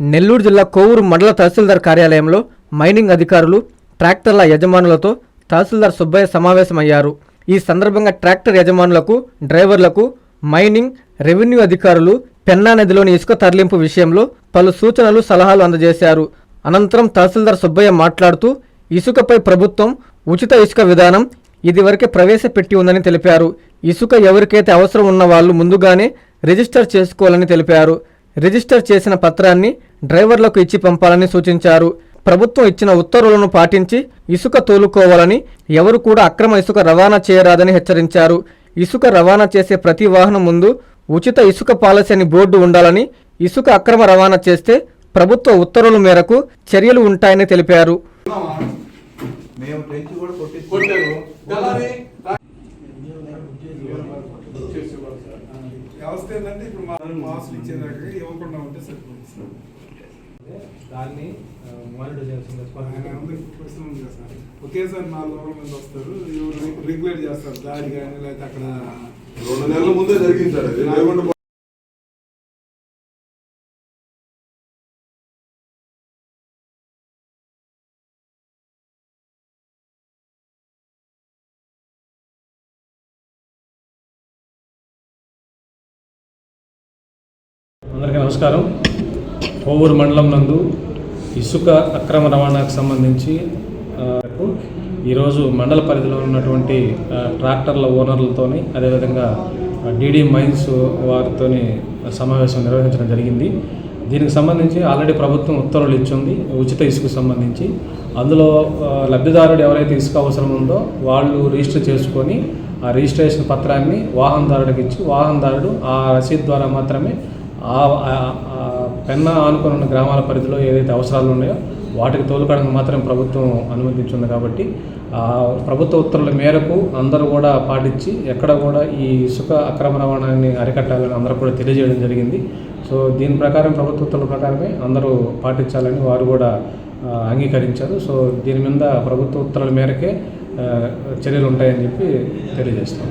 నెల్లూరు జిల్లా కోవూరు మండల తహసీల్దార్ కార్యాలయంలో మైనింగ్ అధికారులు ట్రాక్టర్ల యజమానులతో తహసీల్దార్ సుబ్బయ్య సమావేశమయ్యారు. ఈ సందర్భంగా ట్రాక్టర్ యజమానులకు డ్రైవర్లకు మైనింగ్ రెవెన్యూ అధికారులు పెన్నా నదిలోని ఇసుక తరలింపు విషయంలో పలు సూచనలు సలహాలు అందజేశారు. అనంతరం తహసీల్దార్ సుబ్బయ్య మాట్లాడుతూ ఇసుకపై ప్రభుత్వం ఉచిత ఇసుక విధానం ఇదివరకే ప్రవేశపెట్టి ఉందని తెలిపారు. ఇసుక ఎవరికైతే అవసరం ఉన్న వాళ్ళు ముందుగానే రిజిస్టర్ చేసుకోవాలని తెలిపారు. రిజిస్టర్ చేసిన పత్రాన్ని డ్రైవర్లకు ఇచ్చి పంపాలని సూచించారు. ప్రభుత్వం ఇచ్చిన ఉత్తర్వులను పాటించి ఇసుక తోలుకోవాలని ఎవరు కూడా అక్రమ ఇసుక రవాణా చేయరాదని హెచ్చరించారు. ఇసుక రవాణా చేసే ప్రతి వాహనం ముందు ఉచిత ఇసుక పాలసీ అని బోర్డు ఉండాలని ఇసుక అక్రమ రవాణా చేస్తే ప్రభుత్వ ఉత్తర్వుల మేరకు చర్యలు ఉంటాయని తెలిపారు. వ్యవస్థ ఏంటంటే ఇప్పుడు మా మాసులు ఇచ్చేదాకా ఇవ్వకుండా ఉంటే సరిపోతుంది. సార్ దాన్ని మానిటర్ కదా సార్ ఒకేసారి నాలుగు వందల మంది వస్తారు రెగ్యులేట్ చేస్తారు దారి కానీ లేకపోతే అక్కడ రెండు నెలల ముందే జరిగింది సార్ అందరికీ నమస్కారం. కోవూరు మండలం నందు ఇసుక అక్రమ రవాణాకు సంబంధించి ఈరోజు మండల పరిధిలో ఉన్నటువంటి ట్రాక్టర్ల ఓనర్లతోని అదేవిధంగా డీడీ మైన్స్ వారితోని సమావేశం నిర్వహించడం జరిగింది. దీనికి సంబంధించి ఆల్రెడీ ప్రభుత్వం ఉత్తర్వులు ఇచ్చింది ఉచిత ఇసుకు సంబంధించి. అందులో లబ్ధిదారుడు ఎవరైతే ఇసుక అవసరం ఉందో వాళ్ళు రిజిస్టర్ చేసుకొని ఆ రిజిస్ట్రేషన్ పత్రాన్ని వాహనదారుడికి ఇచ్చి వాహనదారుడు ఆ రసీదు ద్వారా మాత్రమే పెన్నా ఆనుకొని ఉన్న గ్రామాల పరిధిలో ఏదైతే అవసరాలు ఉన్నాయో వాటికి తోలుకోవడానికి మాత్రం ప్రభుత్వం అనుమతించింది కాబట్టి ఆ ప్రభుత్వ ఉత్తర్వుల మేరకు అందరూ కూడా పాటించి ఎక్కడ కూడా ఈ ఇసుక అక్రమ రవాణాన్ని అరికట్టాలని అందరూ కూడా తెలియజేయడం జరిగింది. సో దీని ప్రకారం ప్రభుత్వ ఉత్తర్వుల ప్రకారమే అందరూ పాటించాలని వారు కూడా అంగీకరించారు. సో దీని మీద ప్రభుత్వ ఉత్తర్వుల మేరకే చర్యలు ఉంటాయని చెప్పి తెలియజేస్తాం